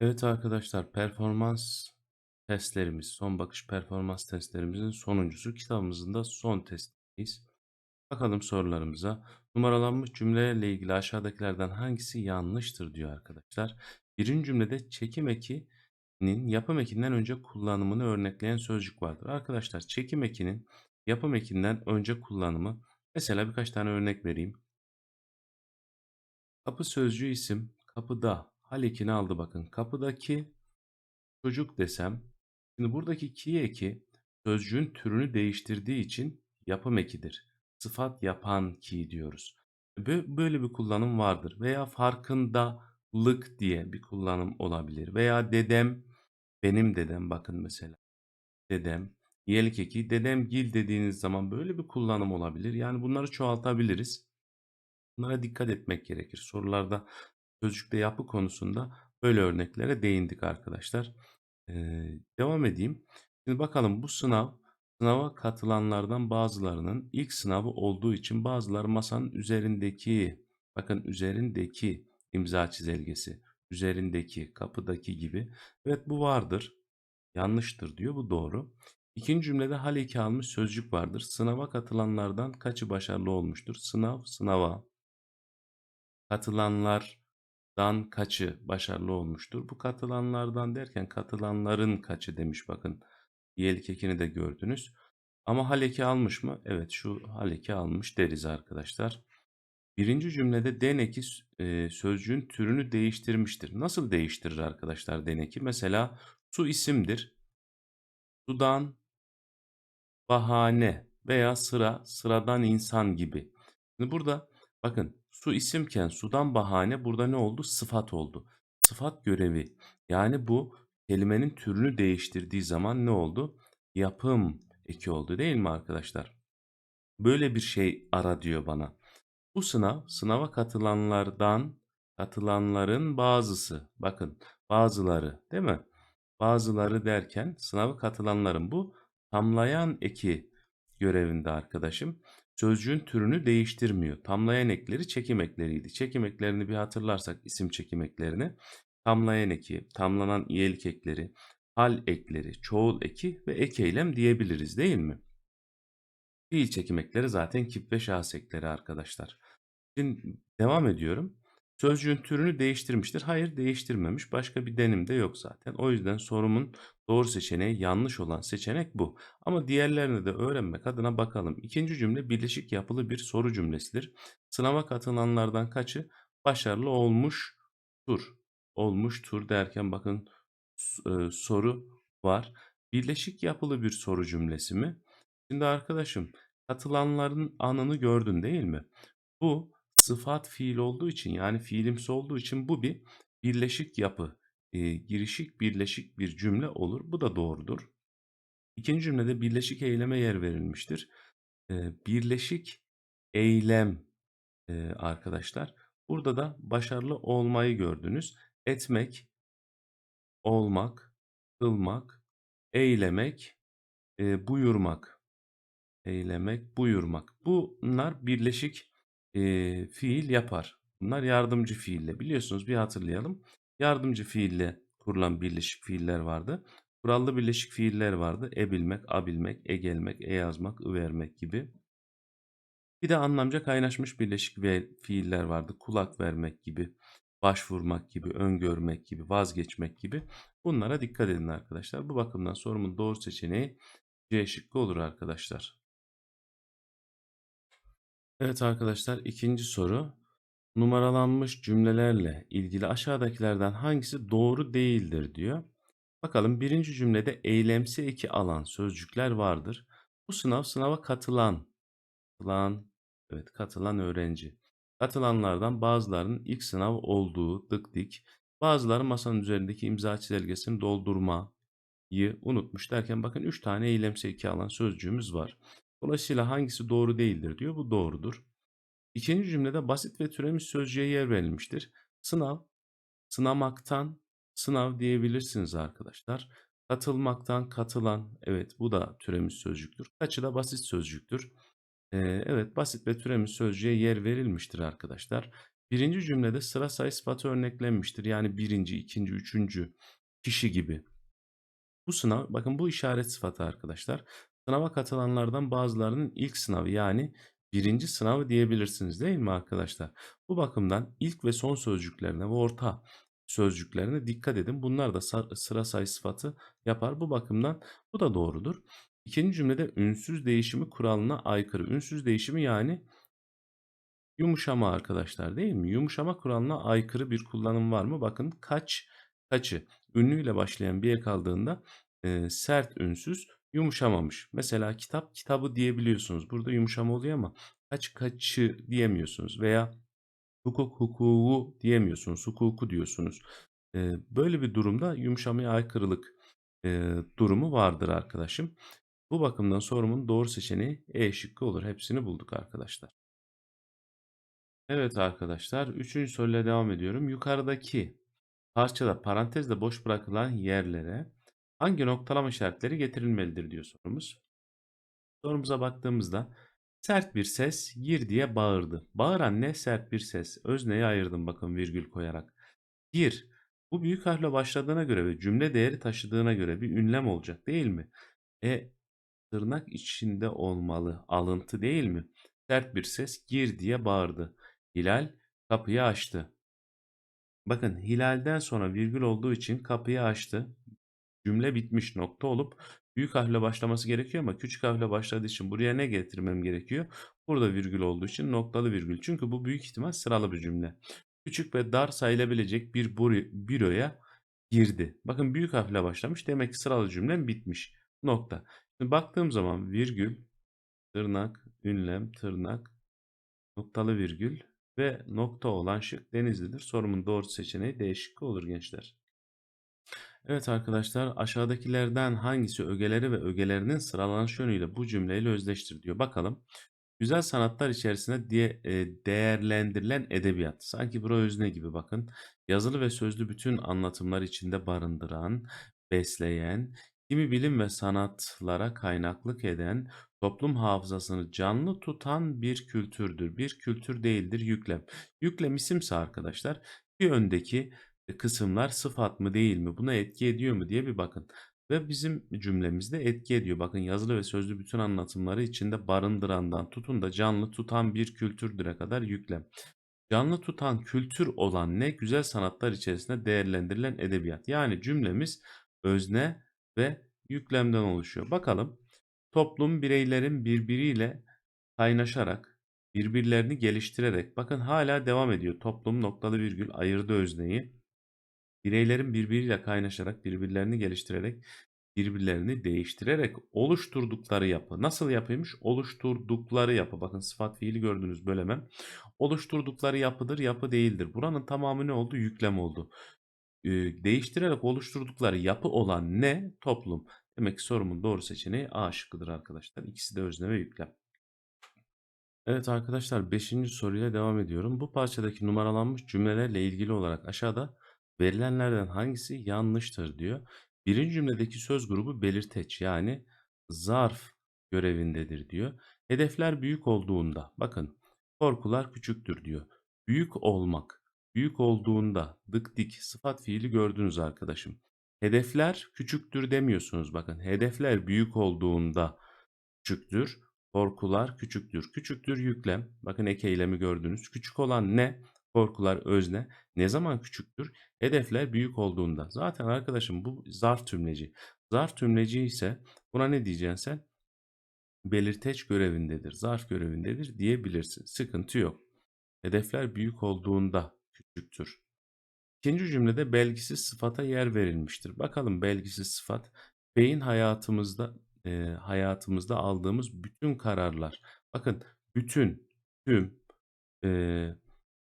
Evet arkadaşlar, performans testlerimiz, son bakış performans testlerimizin sonuncusu. Kitabımızın da son testindeyiz. Bakalım sorularımıza. Numaralanmış cümlelerle ilgili aşağıdakilerden hangisi yanlıştır diyor arkadaşlar. Birinci cümlede çekim ekinin yapım ekinden önce kullanımını örnekleyen sözcük vardır. Arkadaşlar çekim ekinin yapım ekinden önce kullanımı mesela birkaç tane örnek vereyim. Kapı sözcüğü isim, kapıda hal ekini aldı bakın. Kapıdaki çocuk desem, şimdi buradaki ki eki sözcüğün türünü değiştirdiği için yapım ekidir. Sıfat yapan ki diyoruz. Bö- Böyle bir kullanım vardır. Veya farkındalık diye bir kullanım olabilir. Veya dedem, benim dedem bakın mesela. Dedem, yelik eki, dedem gil dediğiniz zaman böyle bir kullanım olabilir. Yani bunları çoğaltabiliriz. Bunlara dikkat etmek gerekir. Sorularda sözcükte yapı konusunda böyle örneklere değindik arkadaşlar. Ee, devam edeyim. Şimdi bakalım bu sınav sınava katılanlardan bazılarının ilk sınavı olduğu için bazıları masanın üzerindeki bakın üzerindeki imza çizelgesi üzerindeki kapıdaki gibi evet bu vardır yanlıştır diyor bu doğru. İkinci cümlede hal eki almış sözcük vardır. Sınava katılanlardan kaçı başarılı olmuştur? Sınav sınava katılanlardan kaçı başarılı olmuştur? Bu katılanlardan derken katılanların kaçı demiş bakın. Diyelik ekini de gördünüz. Ama haleki almış mı? Evet şu haleki almış deriz arkadaşlar. Birinci cümlede deneki e, sözcüğün türünü değiştirmiştir. Nasıl değiştirir arkadaşlar deneki? Mesela su isimdir. Sudan bahane veya sıra sıradan insan gibi. Şimdi burada bakın su isimken sudan bahane burada ne oldu? Sıfat oldu. Sıfat görevi yani bu kelimenin türünü değiştirdiği zaman ne oldu? Yapım eki oldu değil mi arkadaşlar? Böyle bir şey ara diyor bana. Bu sınav sınava katılanlardan katılanların bazısı bakın bazıları değil mi? Bazıları derken sınava katılanların bu tamlayan eki görevinde arkadaşım. Sözcüğün türünü değiştirmiyor. Tamlayan ekleri çekim ekleriydi. Çekim eklerini bir hatırlarsak isim çekim eklerini. Tamlayan eki, tamlanan iyelik ekleri, hal ekleri, çoğul eki ve ek eylem diyebiliriz değil mi? Fiil çekim ekleri zaten kip ve şahıs ekleri arkadaşlar. Şimdi devam ediyorum. Sözcüğün türünü değiştirmiştir. Hayır değiştirmemiş. Başka bir denim de yok zaten. O yüzden sorumun doğru seçeneği yanlış olan seçenek bu. Ama diğerlerini de öğrenmek adına bakalım. İkinci cümle birleşik yapılı bir soru cümlesidir. Sınava katılanlardan kaçı başarılı olmuştur? Olmuştur derken bakın e, soru var. Birleşik yapılı bir soru cümlesi mi? Şimdi arkadaşım katılanların anını gördün değil mi? Bu sıfat fiil olduğu için yani fiilimsi olduğu için bu bir birleşik yapı, e, girişik birleşik bir cümle olur. Bu da doğrudur. İkinci cümlede birleşik eyleme yer verilmiştir. E, birleşik eylem e, arkadaşlar. Burada da başarılı olmayı gördünüz. Etmek, olmak, kılmak, eylemek, e, buyurmak. Eylemek, buyurmak. Bunlar birleşik e, fiil yapar. Bunlar yardımcı fiille. Biliyorsunuz bir hatırlayalım. Yardımcı fiille kurulan birleşik fiiller vardı. Kurallı birleşik fiiller vardı. E bilmek, a bilmek, e gelmek, e yazmak, ı vermek gibi. Bir de anlamca kaynaşmış birleşik fiiller vardı. Kulak vermek gibi, başvurmak gibi, öngörmek gibi, vazgeçmek gibi. Bunlara dikkat edin arkadaşlar. Bu bakımdan sorumun doğru seçeneği C şıkkı olur arkadaşlar. Evet arkadaşlar ikinci soru. Numaralanmış cümlelerle ilgili aşağıdakilerden hangisi doğru değildir diyor. Bakalım birinci cümlede eylemsi eki alan sözcükler vardır. Bu sınav sınava katılan, katılan, evet katılan öğrenci. Katılanlardan bazılarının ilk sınav olduğu dık dik, bazıları masanın üzerindeki imza çizelgesini doldurmayı unutmuş derken bakın 3 tane eylemsi eki alan sözcüğümüz var. Dolayısıyla hangisi doğru değildir diyor. Bu doğrudur. İkinci cümlede basit ve türemiş sözcüğe yer verilmiştir. Sınav, sınamaktan sınav diyebilirsiniz arkadaşlar. Katılmaktan katılan, evet bu da türemiş sözcüktür. Kaçı da basit sözcüktür. Ee, evet basit ve türemiş sözcüğe yer verilmiştir arkadaşlar. Birinci cümlede sıra sayı sıfatı örneklenmiştir. Yani birinci, ikinci, üçüncü kişi gibi. Bu sınav, bakın bu işaret sıfatı arkadaşlar. Sınava katılanlardan bazılarının ilk sınavı yani birinci sınavı diyebilirsiniz değil mi arkadaşlar? Bu bakımdan ilk ve son sözcüklerine ve orta sözcüklerine dikkat edin. Bunlar da sıra sayı sıfatı yapar. Bu bakımdan bu da doğrudur. İkinci cümlede ünsüz değişimi kuralına aykırı. Ünsüz değişimi yani Yumuşama arkadaşlar değil mi? Yumuşama kuralına aykırı bir kullanım var mı? Bakın kaç, kaçı. Ünlüyle başlayan bir ek aldığında e, sert ünsüz yumuşamamış. Mesela kitap kitabı diyebiliyorsunuz. Burada yumuşama oluyor ama kaç kaçı diyemiyorsunuz. Veya hukuk hukuku diyemiyorsunuz. Hukuku diyorsunuz. E, böyle bir durumda yumuşamaya aykırılık e, durumu vardır arkadaşım. Bu bakımdan sorumun doğru seçeneği E şıkkı olur. Hepsini bulduk arkadaşlar. Evet arkadaşlar, üçüncü soruyla devam ediyorum. Yukarıdaki parçada parantezle boş bırakılan yerlere hangi noktalama işaretleri getirilmelidir diyor sorumuz. Sorumuza baktığımızda sert bir ses gir diye bağırdı. Bağıran ne? Sert bir ses. Özneyi ayırdım bakın virgül koyarak. Gir. Bu büyük harfle başladığına göre ve cümle değeri taşıdığına göre bir ünlem olacak değil mi? E tırnak içinde olmalı. Alıntı değil mi? Sert bir ses gir diye bağırdı. Hilal kapıyı açtı. Bakın hilalden sonra virgül olduğu için kapıyı açtı. Cümle bitmiş nokta olup büyük harfle başlaması gerekiyor ama küçük harfle başladığı için buraya ne getirmem gerekiyor? Burada virgül olduğu için noktalı virgül. Çünkü bu büyük ihtimal sıralı bir cümle. Küçük ve dar sayılabilecek bir büroya girdi. Bakın büyük harfle başlamış. Demek ki sıralı cümlem bitmiş. Nokta. Şimdi baktığım zaman virgül, tırnak, ünlem, tırnak, noktalı virgül ve nokta olan şık Denizli'dir. Sorumun doğru seçeneği D şıkkı olur gençler. Evet arkadaşlar aşağıdakilerden hangisi ögeleri ve ögelerinin sıralanış yönüyle bu cümleyle özdeştir diyor. Bakalım. Güzel sanatlar içerisinde diye, e, değerlendirilen edebiyat. Sanki bura özne gibi bakın. Yazılı ve sözlü bütün anlatımlar içinde barındıran, besleyen, kimi bilim ve sanatlara kaynaklık eden, toplum hafızasını canlı tutan bir kültürdür. Bir kültür değildir yüklem. Yüklem isimse arkadaşlar bir öndeki kısımlar sıfat mı değil mi buna etki ediyor mu diye bir bakın. Ve bizim cümlemizde etki ediyor. Bakın yazılı ve sözlü bütün anlatımları içinde barındırandan tutun da canlı tutan bir kültürdüre kadar yüklem. Canlı tutan kültür olan ne? Güzel sanatlar içerisinde değerlendirilen edebiyat. Yani cümlemiz özne ve yüklemden oluşuyor. Bakalım toplum bireylerin birbiriyle kaynaşarak, birbirlerini geliştirerek, bakın hala devam ediyor. Toplum noktalı virgül ayırdı özneyi. Bireylerin birbiriyle kaynaşarak, birbirlerini geliştirerek, birbirlerini değiştirerek oluşturdukları yapı. Nasıl yapıymış? Oluşturdukları yapı. Bakın sıfat fiili gördünüz bölemem. Oluşturdukları yapıdır, yapı değildir. Buranın tamamı ne oldu? Yüklem oldu. Ee, değiştirerek oluşturdukları yapı olan ne? Toplum. Demek ki sorumun doğru seçeneği A şıkkıdır arkadaşlar. İkisi de özne ve yüklem. Evet arkadaşlar 5. soruyla devam ediyorum. Bu parçadaki numaralanmış cümlelerle ilgili olarak aşağıda verilenlerden hangisi yanlıştır diyor. Birinci cümledeki söz grubu belirteç yani zarf görevindedir diyor. Hedefler büyük olduğunda bakın korkular küçüktür diyor. Büyük olmak büyük olduğunda dık dik sıfat fiili gördünüz arkadaşım. Hedefler küçüktür demiyorsunuz bakın. Hedefler büyük olduğunda küçüktür. Korkular küçüktür. Küçüktür yüklem. Bakın ek eylemi gördünüz. Küçük olan ne? Korkular özne. Ne zaman küçüktür? Hedefler büyük olduğunda. Zaten arkadaşım bu zarf tümleci. Zarf tümleci ise buna ne diyeceksin sen? Belirteç görevindedir. Zarf görevindedir diyebilirsin. Sıkıntı yok. Hedefler büyük olduğunda küçüktür. İkinci cümlede belgisiz sıfata yer verilmiştir. Bakalım belgisiz sıfat beyin hayatımızda e, hayatımızda aldığımız bütün kararlar. Bakın bütün, tüm e,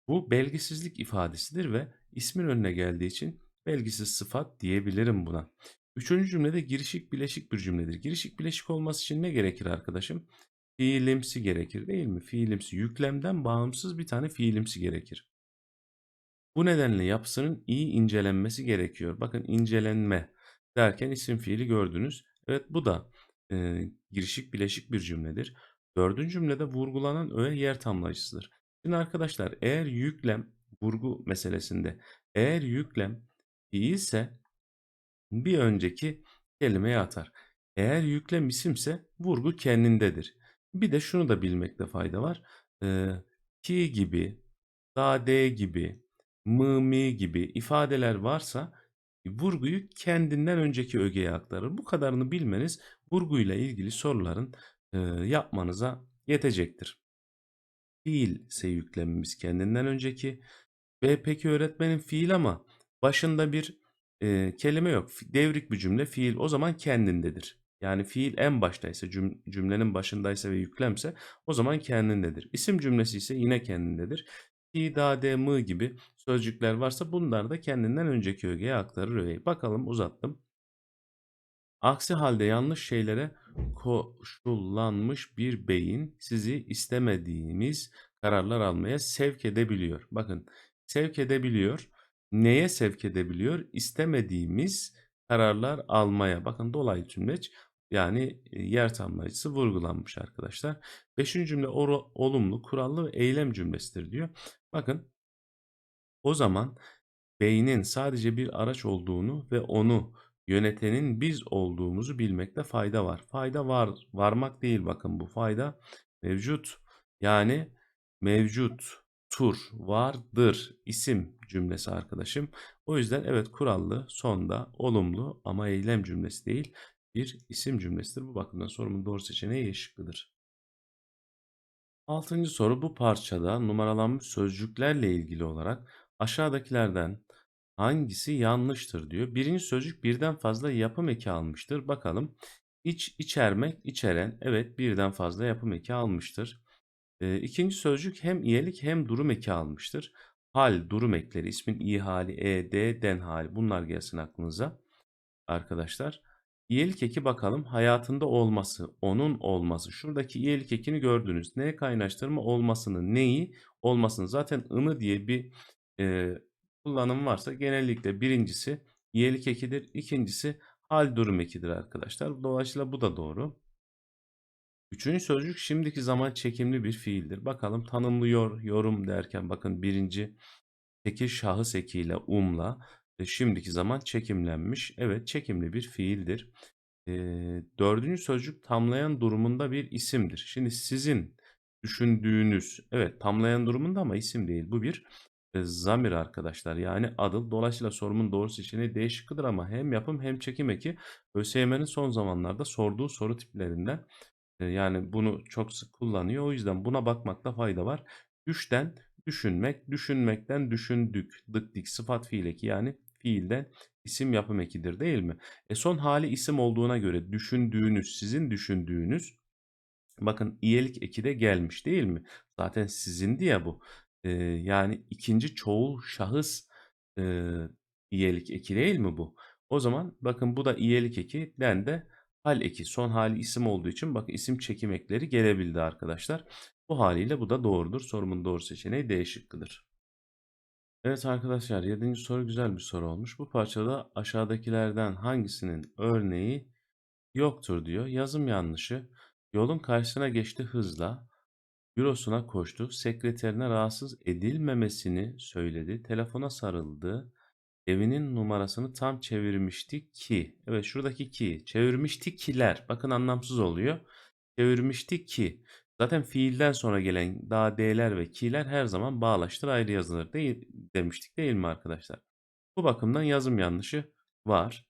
bu belgisizlik ifadesidir ve ismin önüne geldiği için belgisiz sıfat diyebilirim buna. Üçüncü cümlede girişik bileşik bir cümledir. Girişik bileşik olması için ne gerekir arkadaşım? Fiilimsi gerekir değil mi? Fiilimsi yüklemden bağımsız bir tane fiilimsi gerekir. Bu nedenle yapısının iyi incelenmesi gerekiyor. Bakın incelenme derken isim fiili gördünüz. Evet bu da e, girişik bileşik bir cümledir. Dördüncü cümlede vurgulanan öğe yer tamlayıcısıdır. Şimdi arkadaşlar eğer yüklem vurgu meselesinde eğer yüklem fiilse bir önceki kelimeye atar. Eğer yüklem isimse vurgu kendindedir. Bir de şunu da bilmekte fayda var. Ee, ki gibi, da de gibi, mı mi gibi ifadeler varsa vurguyu kendinden önceki ögeye aktarır. Bu kadarını bilmeniz vurguyla ilgili soruların e, yapmanıza yetecektir. Fiil yüklemimiz kendinden önceki. Ve peki öğretmenin fiil ama başında bir e, kelime yok. Devrik bir cümle fiil o zaman kendindedir. Yani fiil en baştaysa cüm- cümlenin başındaysa ve yüklemse o zaman kendindedir. İsim cümlesi ise yine kendindedir. Ki, da, de, mı gibi sözcükler varsa bunlar da kendinden önceki ögeye aktarır öğeyi. Bakalım uzattım. Aksi halde yanlış şeylere koşullanmış bir beyin sizi istemediğiniz kararlar almaya sevk edebiliyor. Bakın sevk edebiliyor. Neye sevk edebiliyor? İstemediğimiz kararlar almaya. Bakın dolaylı tümleç yani e, yer tamlayıcısı vurgulanmış arkadaşlar. Beşinci cümle olumlu, kurallı ve eylem cümlesidir diyor. Bakın o zaman beynin sadece bir araç olduğunu ve onu yönetenin biz olduğumuzu bilmekte fayda var. Fayda var, varmak değil bakın bu fayda mevcut. Yani mevcut, tur, vardır isim cümlesi arkadaşım. O yüzden evet kurallı, sonda olumlu ama eylem cümlesi değil bir isim cümlesidir. Bu bakımdan sorumun doğru seçeneği E. Altıncı soru bu parçada numaralanmış sözcüklerle ilgili olarak aşağıdakilerden hangisi yanlıştır diyor. Birinci sözcük birden fazla yapım eki almıştır. Bakalım. İç, içermek, içeren. Evet birden fazla yapım eki almıştır. Ee, ikinci sözcük hem iyelik hem durum eki almıştır. Hal, durum ekleri, ismin i hali, e, d, den hali bunlar gelsin aklınıza arkadaşlar. İyelik eki bakalım hayatında olması, onun olması. Şuradaki iyelik ekini gördünüz. Neye kaynaştırma olmasını, neyi olmasını. Zaten ını diye bir e, kullanım varsa genellikle birincisi iyelik ekidir. ikincisi hal durum ekidir arkadaşlar. Dolayısıyla bu da doğru. Üçüncü sözcük şimdiki zaman çekimli bir fiildir. Bakalım tanımlıyor, yorum derken bakın birinci tekil şahıs ekiyle umla e, şimdiki zaman çekimlenmiş. Evet çekimli bir fiildir. E, dördüncü sözcük tamlayan durumunda bir isimdir. Şimdi sizin düşündüğünüz evet tamlayan durumunda ama isim değil. Bu bir zamir arkadaşlar yani adı. Dolayısıyla sorumun doğru seçeneği D şıkkıdır ama hem yapım hem çekim eki ÖSYM'nin son zamanlarda sorduğu soru tiplerinden yani bunu çok sık kullanıyor. O yüzden buna bakmakta fayda var. Düşten düşünmek, düşünmekten düşündük, dık dik sıfat fiil eki yani fiilden isim yapım ekidir değil mi? E son hali isim olduğuna göre düşündüğünüz, sizin düşündüğünüz bakın iyelik eki de gelmiş değil mi? Zaten sizindi ya bu. E, yani ikinci çoğul şahıs e, iyelik eki değil mi bu? O zaman bakın bu da iyelik eki den de hal eki. Son hali isim olduğu için bakın isim çekim ekleri gelebildi arkadaşlar. Bu haliyle bu da doğrudur. Sorumun doğru seçeneği D şıkkıdır. Evet arkadaşlar 7. soru güzel bir soru olmuş. Bu parçada aşağıdakilerden hangisinin örneği yoktur diyor. Yazım yanlışı. Yolun karşısına geçti hızla. Bürosuna koştu. Sekreterine rahatsız edilmemesini söyledi. Telefona sarıldı. Evinin numarasını tam çevirmişti ki. Evet şuradaki ki. Çevirmişti kiler. Bakın anlamsız oluyor. Çevirmişti ki. Zaten fiilden sonra gelen daha d'ler ve ki'ler her zaman bağlaştır ayrı yazılır değil, demiştik değil mi arkadaşlar? Bu bakımdan yazım yanlışı var.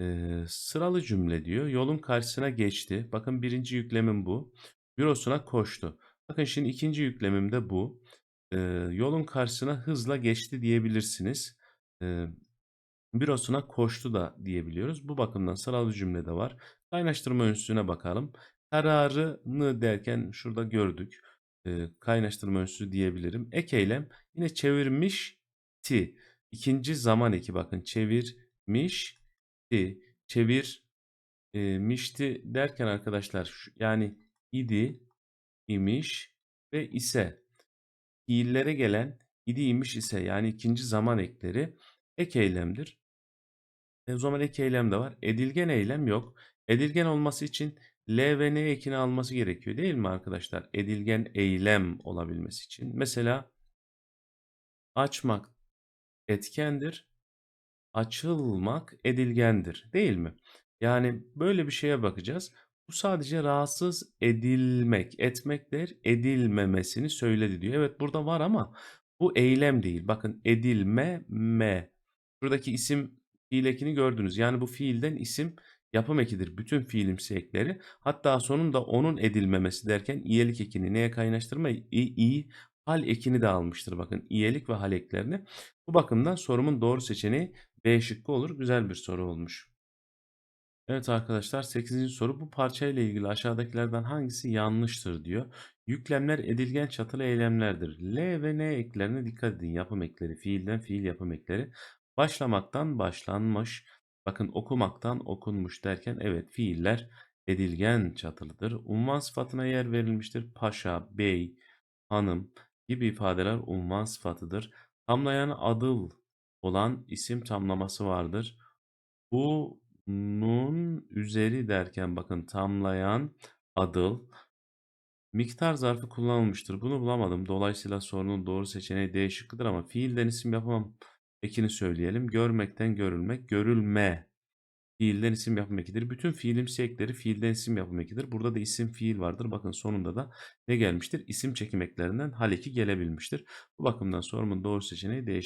Ee, sıralı cümle diyor. Yolun karşısına geçti. Bakın birinci yüklemim bu. Bürosuna koştu. Bakın şimdi ikinci yüklemim de bu. Ee, yolun karşısına hızla geçti diyebilirsiniz. Ee, bürosuna koştu da diyebiliyoruz. Bu bakımdan sıralı cümlede var. Kaynaştırma ünsüne bakalım. Kararını derken şurada gördük. Ee, kaynaştırma ünsü diyebilirim. Ek eylem yine çevirmişti. İkinci zaman eki bakın çevirmişti. Çevirmişti derken arkadaşlar yani idi, imiş ve ise fiillere gelen idi imiş ise yani ikinci zaman ekleri ek eylemdir. E o zaman ek eylem de var. Edilgen eylem yok. Edilgen olması için L ve N ekini alması gerekiyor değil mi arkadaşlar? Edilgen eylem olabilmesi için. Mesela açmak etkendir, açılmak edilgendir değil mi? Yani böyle bir şeye bakacağız. Bu sadece rahatsız edilmek, etmekler edilmemesini söyledi diyor. Evet burada var ama bu eylem değil. Bakın edilme me. Buradaki isim fiil ekini gördünüz. Yani bu fiilden isim yapım ekidir. Bütün fiilimsi ekleri. Hatta sonunda onun edilmemesi derken iyelik ekini neye kaynaştırma? İ, i hal ekini de almıştır. Bakın iyelik ve hal eklerini. Bu bakımdan sorumun doğru seçeneği B şıkkı olur. Güzel bir soru olmuş. Evet arkadaşlar 8. soru bu parçayla ilgili aşağıdakilerden hangisi yanlıştır diyor. Yüklemler edilgen çatılı eylemlerdir. L ve N eklerine dikkat edin. Yapım ekleri, fiilden fiil yapım ekleri. Başlamaktan başlanmış. Bakın okumaktan okunmuş derken evet fiiller edilgen çatılıdır. Unvan sıfatına yer verilmiştir. Paşa, bey, hanım gibi ifadeler unvan sıfatıdır. Tamlayan adıl olan isim tamlaması vardır. Bunun üzeri derken bakın tamlayan adıl miktar zarfı kullanılmıştır. Bunu bulamadım. Dolayısıyla sorunun doğru seçeneği D ama fiilden isim yapamam ekini söyleyelim. Görmekten görülmek, görülme fiilden isim yapım ekidir. Bütün fiilimsi ekleri fiilden isim yapım ekidir. Burada da isim fiil vardır. Bakın sonunda da ne gelmiştir? İsim çekim eklerinden hal eki gelebilmiştir. Bu bakımdan sorumun doğru seçeneği D.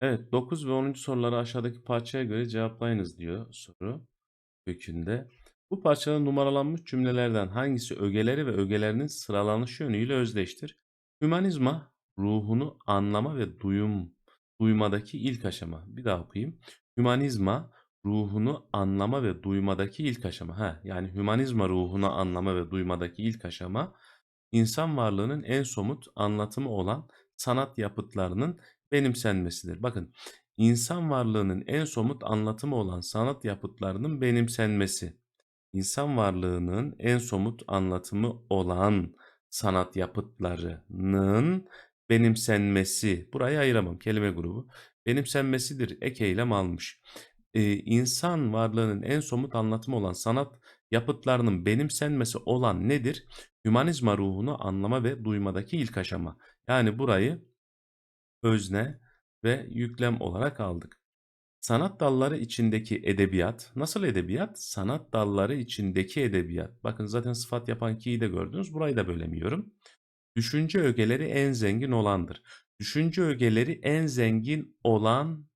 Evet 9 ve 10. soruları aşağıdaki parçaya göre cevaplayınız diyor soru kökünde. Bu parçada numaralanmış cümlelerden hangisi ögeleri ve ögelerinin sıralanışı yönüyle özdeştir? Hümanizma ruhunu anlama ve duyum duymadaki ilk aşama. Bir daha okuyayım. Hümanizma ruhunu anlama ve duymadaki ilk aşama. Ha, yani hümanizma ruhunu anlama ve duymadaki ilk aşama insan varlığının en somut anlatımı olan sanat yapıtlarının benimsenmesidir. Bakın insan varlığının en somut anlatımı olan sanat yapıtlarının benimsenmesi. İnsan varlığının en somut anlatımı olan sanat yapıtlarının benimsenmesi. Burayı ayıramam kelime grubu. Benimsenmesidir. Ek eylem almış. Ee, insan varlığının en somut anlatımı olan sanat yapıtlarının benimsenmesi olan nedir? Hümanizma ruhunu anlama ve duymadaki ilk aşama. Yani burayı özne ve yüklem olarak aldık. Sanat dalları içindeki edebiyat. Nasıl edebiyat? Sanat dalları içindeki edebiyat. Bakın zaten sıfat yapan ki'yi de gördünüz. Burayı da bölemiyorum. Düşünce ögeleri en zengin olandır. Düşünce ögeleri en zengin olan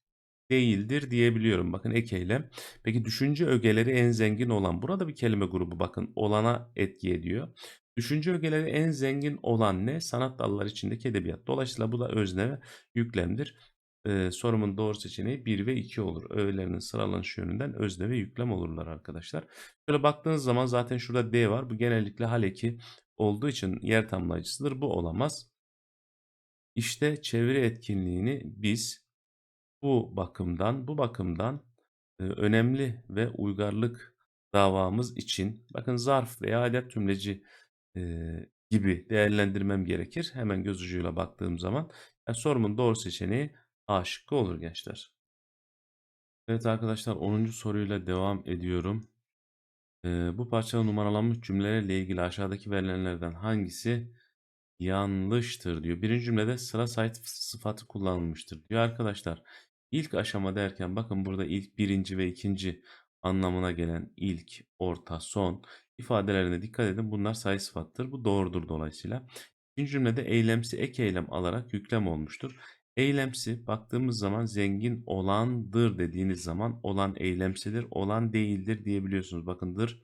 değildir diyebiliyorum. Bakın ek eylem. Peki düşünce ögeleri en zengin olan. Burada bir kelime grubu bakın olana etki ediyor. Düşünce ögeleri en zengin olan ne? Sanat dalları içindeki edebiyat. Dolayısıyla bu da özne ve yüklemdir. Ee, sorumun doğru seçeneği 1 ve 2 olur. Öğelerinin sıralanış yönünden özne ve yüklem olurlar arkadaşlar. Şöyle baktığınız zaman zaten şurada D var. Bu genellikle hal eki olduğu için yer tamlayıcısıdır. Bu olamaz. İşte çeviri etkinliğini biz bu bakımdan bu bakımdan e, önemli ve uygarlık davamız için bakın zarf veya adet tümleci e, gibi değerlendirmem gerekir. Hemen göz ucuyla baktığım zaman yani sorumun doğru seçeneği A şıkkı olur gençler. Evet arkadaşlar 10. soruyla devam ediyorum. Ee, bu parçada numaralanmış cümlelerle ilgili aşağıdaki verilenlerden hangisi yanlıştır diyor. Birinci cümlede sıra sait sıfatı kullanılmıştır diyor arkadaşlar. İlk aşama derken bakın burada ilk birinci ve ikinci anlamına gelen ilk, orta, son ifadelerine dikkat edin. Bunlar sayı sıfattır. Bu doğrudur dolayısıyla. İkinci cümlede eylemsi ek eylem alarak yüklem olmuştur. Eylemsi baktığımız zaman zengin olandır dediğiniz zaman olan eylemsidir, olan değildir diyebiliyorsunuz. Bakındır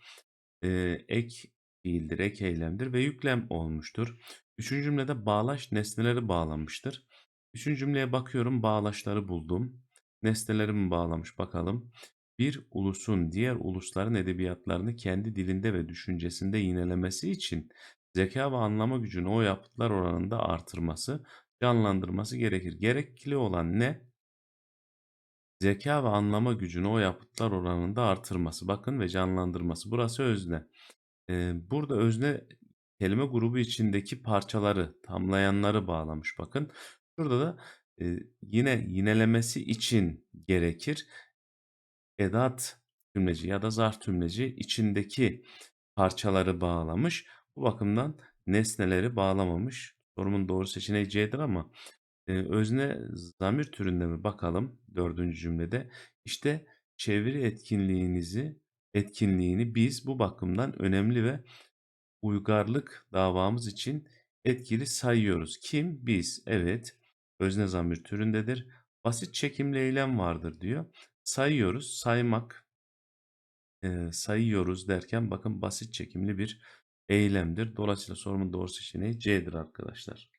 e, ek fiildir, ek eylemdir ve yüklem olmuştur. Üçüncü cümlede bağlaç nesneleri bağlamıştır. Üçüncü cümleye bakıyorum bağlaçları buldum. Nesneleri mi bağlamış bakalım. Bir ulusun diğer ulusların edebiyatlarını kendi dilinde ve düşüncesinde yinelemesi için zeka ve anlama gücünü o yapıtlar oranında artırması, canlandırması gerekir. Gerekli olan ne? Zeka ve anlama gücünü o yapıtlar oranında artırması. Bakın ve canlandırması. Burası özne. Ee, burada özne kelime grubu içindeki parçaları, tamlayanları bağlamış. Bakın. Şurada da e, yine yinelemesi için gerekir. Edat tümleci ya da zarf tümleci içindeki parçaları bağlamış. Bu bakımdan nesneleri bağlamamış. Sorumun doğru seçeneği C'dir ama e, özne zamir türünde mi bakalım dördüncü cümlede. İşte çeviri etkinliğinizi etkinliğini biz bu bakımdan önemli ve uygarlık davamız için etkili sayıyoruz. Kim? Biz. Evet. Özne zamir türündedir. Basit çekimli eylem vardır diyor. Sayıyoruz. Saymak. e, sayıyoruz derken bakın basit çekimli bir eylemdir. Dolayısıyla sorumun doğru seçeneği C'dir arkadaşlar.